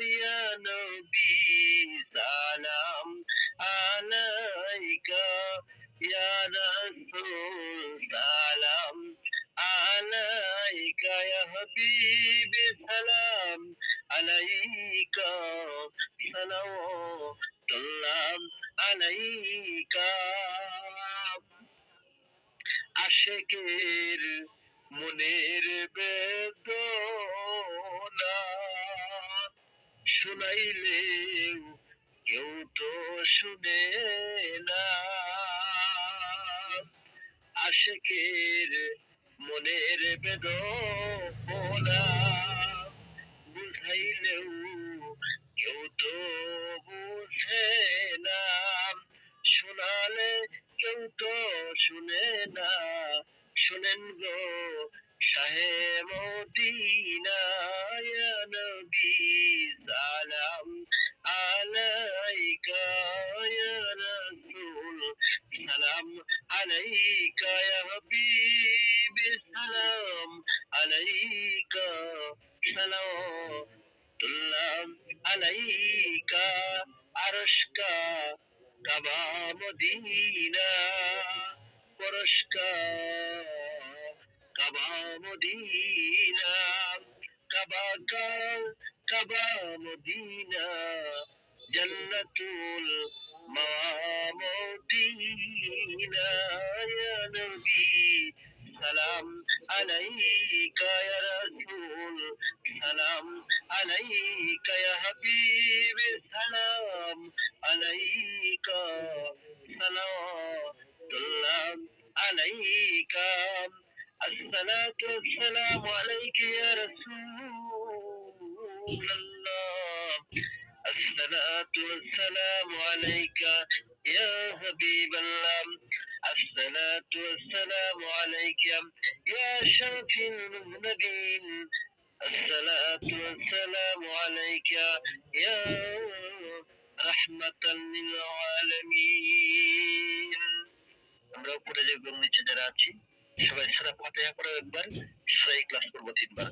ইয়া নবী সালাম আলাইকা ইয়া রাসূল সালাম আলাইকা ইয়া হাবিবি সালাম আলাইকা সালাম আলাইকা আশেকের মনের বেদনা শুনাইলে কেউ তো শুনে না। আশেকের মনের বেদনা বুঝাইলেও কেউ তো বুঝে না। শোনালে কেউ তো শুনে না। শুনেন গো মদিনা ইয়া নবী সালাম আলাইকা ইয়া হাবিবি সালাম আলাইকা সালাম আলাইকা আরশকা Kaaba Medina পরশকা Kaaba Medina Kaaba Kaaba Medina জান্নাতুল সালাম আলাইকা ইয়া রাসূল সালাম আলাইকা ইয়া হাবিব সালাম আলাইকা সালাম আলাইকা আসসালাতু ওয়াসসালামু আলাইকা الصلاة والسلام عليك يا حبيب الله الصلاة والسلام عليك يا شافي المذنبين الصلاة والسلام عليك يا رحمة للعالمين আমরা উপরে যে এবং নিচে যারা আছি সবাই সারা ফাতিহা করে একবার সবাই ক্লাস করবো তিনবার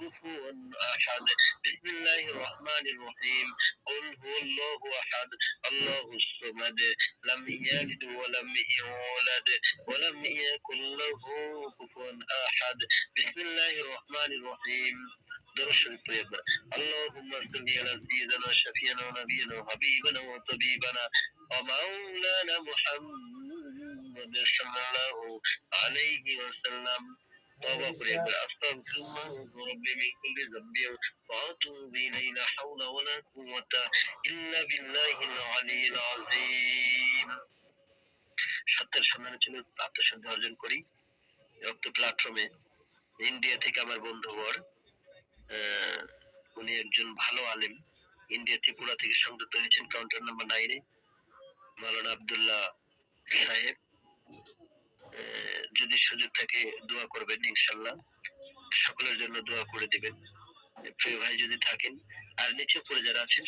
كفوا أحد. بسم الله الرحمن الرحيم. قل هو الله أحد. الله الصمد. لم يلد ولم يولد. ولم يكن له كفوا أحد. بسم الله الرحمن الرحيم. درس الطيب. اللهم صل على سيدنا شفينا ونبينا وحبيبنا وطبيبنا ومولانا محمد صلى الله عليه وسلم. من كل ذنب لا حول ولا قوة إلا بالله العلي العظيم সত্যের সন্ধানে ছিল অর্জন করি। রক্ত প্ল্যাটফর্মে ইন্ডিয়া থেকে আমার বন্ধুবর উনি একজন ভালো আলেম। ইন্ডিয়া ত্রিপুরা থেকে সংযুক্ত হয়েছেন কাউন্টার নাম্বার নাইনে মালানা আবদুল্লাহ সাহেব। যদি সুযোগ থাকে দোয়া করবেন ইনশাল্লাহ। সকলের জন্য দোয়া করে দিবেন। প্রিয় ভাই যদি থাকেন, আর নিচে পড়ে যারা আছেন